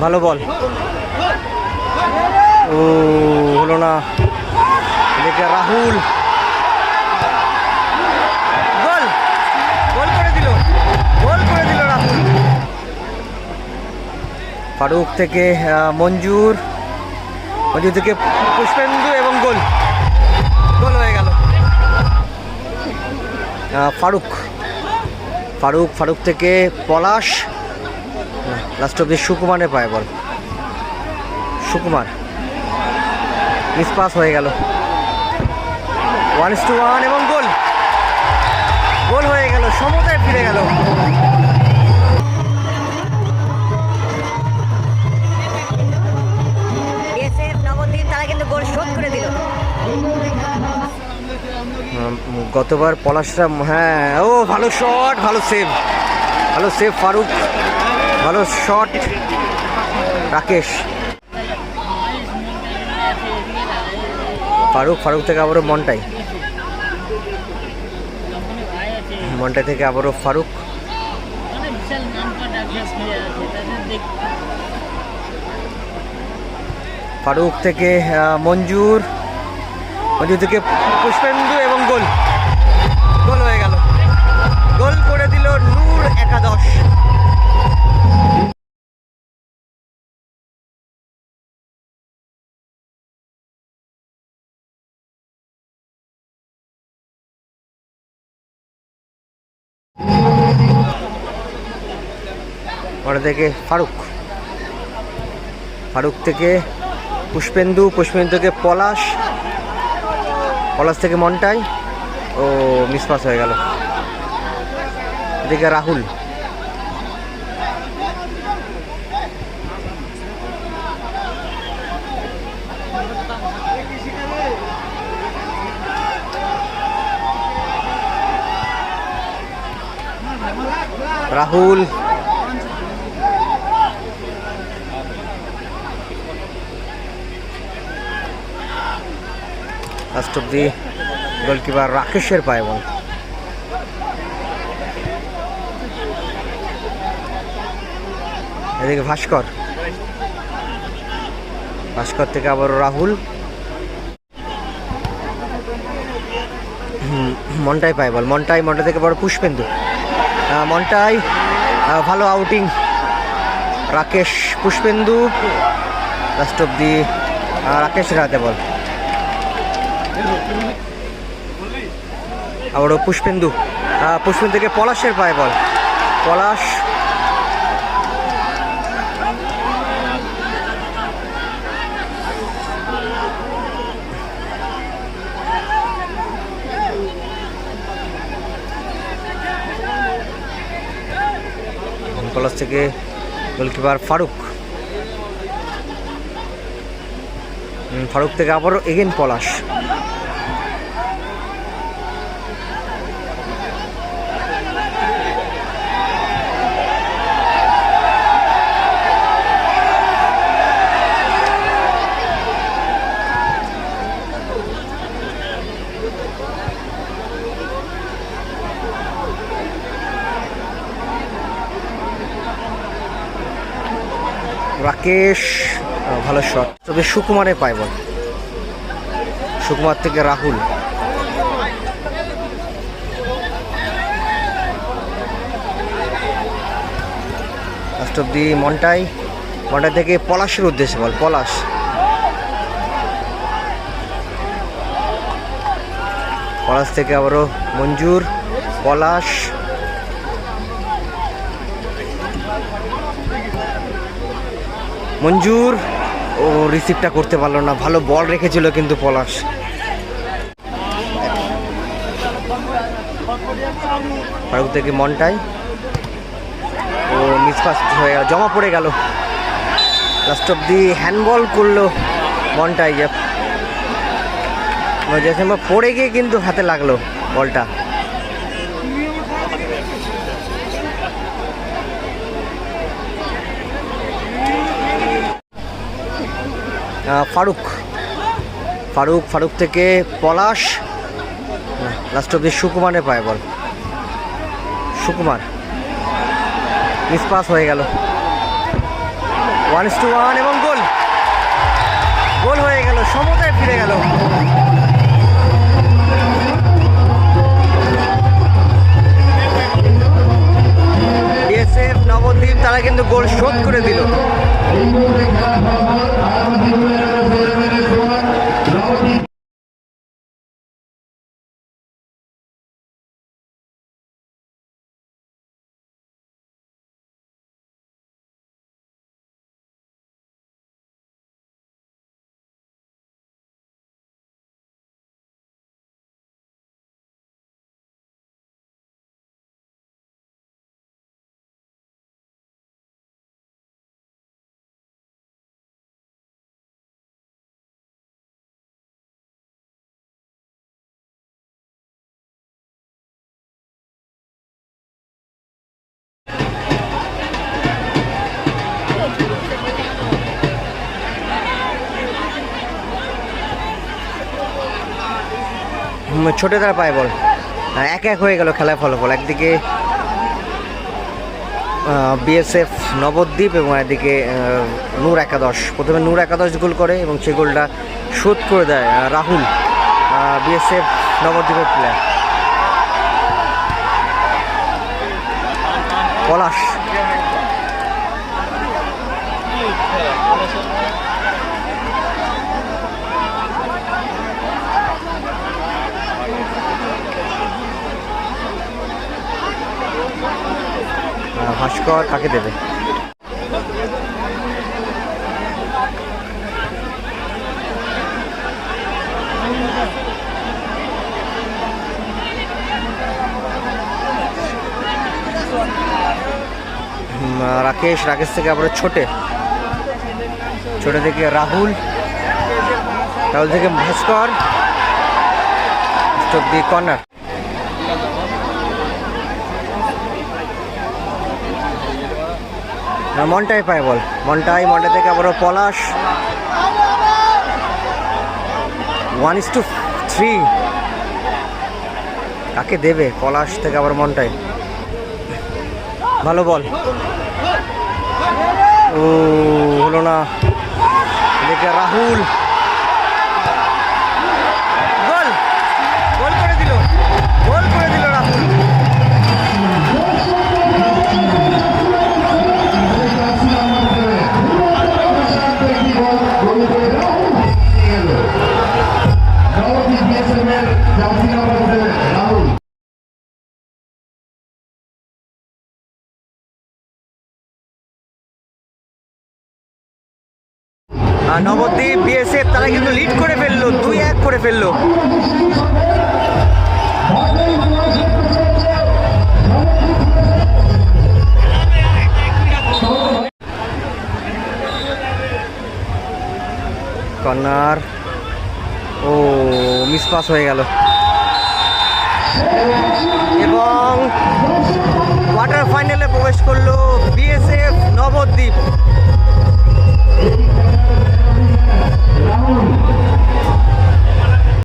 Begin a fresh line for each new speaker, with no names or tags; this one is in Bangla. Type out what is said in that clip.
ভালো বল। ও, হলো না। রাহুল। রাহুল। ফারুক থেকে মঞ্জুর। মঞ্জুর থেকে পুষ্পেন্দু এবং গোল। গোল হয়ে গেল। ফারুক। ফারুক ফারুক থেকে পলাশ। লাস্ট অব্দি সুকুমারের পায় বল। সুকুমার মিসপাস হয়ে গেল। ওয়ান ইস টু ওয়ান এবং গোল গোল হয়ে গেল সমতায় ফিরে গেল। গতবার পলাশরা হ্যাঁ ও ভালো শট ভালো সেভ ভালো সেভ ফারুক। ভালো শট রাকেশ। ফারুক ফারুক থেকে আবারও মনটাই। মনটাই থেকে আবারও ফারুক। ফারুক থেকে মঞ্জুর। মঞ্জুর থেকে পুষ্পেন্দু এবং গোল। গোল হয়ে গেল। গোল করে দিল নূর একাদশ। ওটা থেকে ফারুক। ফারুক থেকে পুষ্পেন্দু পুষ্পেন্দু থেকে পলাশ পলাশ থেকে মন্টাই, ও মিসপাস হয়ে গেল। এদিকে রাহুল। রাহুল। লাস্ট অব্দি গোলকিপার রাকেশের পায় বল এদিকে ভাস্কর। ভাস্কর থেকে আবার রাহুল। মন্টাই পায় বল, মন্টাই, মন্টা থেকে বড় পুষ্পেন্দু। মন্টাই ভালো আউটিং রাকেশ, পুষ্পেন্দু। লাস্ট অব্দি রাকেশ রাতে বল। আবারও পুষ্পেন্দু আহ, পুষ্পেন্দু থেকে পলাশের পায়ে বল। পলাশ। পলাশ থেকে গোলকিপার ফারুক। ফারুক থেকে আবারও এগেন পলাশ। রাকেশ ভালো শট তবে সুকুমারে পায় বল সুকুমার থেকে রাহুল। লাস্ট অব্দি মন্টাই। মন্টাই থেকে পলাশের উদ্দেশ্যে বল, পলাশ। পলাশ থেকে আবারও মঞ্জুর, পলাশ। মঞ্জুর, ও রিসিভটা করতে পারল না। ভালো বল রেখেছিল কিন্তু পলাশ। ফারুক থেকে মনটাই। ও মিসপাস হয়ে গেল, জমা পড়ে গেল। লাস্ট অব দি হ্যান্ডবল করল মনটাই পড়ে গিয়ে কিন্তু হাতে লাগল বলটা ফারুক। ফারুক ফারুক থেকে পলাশ লাস্ট অব্দি সুকুমারে পায় বল সুকুমার। মিসপাস হয়ে গেল। ওয়ান ইস টু ওয়ান এবং গোল গোল হয়ে গেল, সমতায় ফিরে গেল। ছোটে তারা পায় বল। এক এক হয়ে গেল খেলার ফলাফল। একদিকে বিএসএফ নবদ্বীপ এবং একদিকে নূর একাদশ। প্রথমে নূর একাদশ গোল করে এবং সেই গোলটা শোধ করে দেয় রাহুল বিএসএফ নবদ্বীপের প্লেয়ার পলাশ। ভাস্কর কাকে দেবে? রাকেশ রাকেশ থেকে আবার ছোটে। ছোটে থেকে রাহুল। রাহুল থেকে ভাস্কর। দিয়ে কর্নার মনটাই পায় বল। মনটাই, মনটা থেকে আবারও Palash. One is two three কাকে দেবে? পলাশ থেকে আবার মনটাই। ভালো বল। ও, হলো না। দেখে রাহুল। গোল! গোল করে দিল। গোল নবদ্বীপ বিএসএফ তারা কিন্তু লিড করে ফেলল, দুই এক করে ফেলল। কর্নার, ও মিসপাস হয়ে গেল। এবং কোয়ার্টার ফাইনালে প্রবেশ করল বিএসএফ নবদ্বীপ। Raul.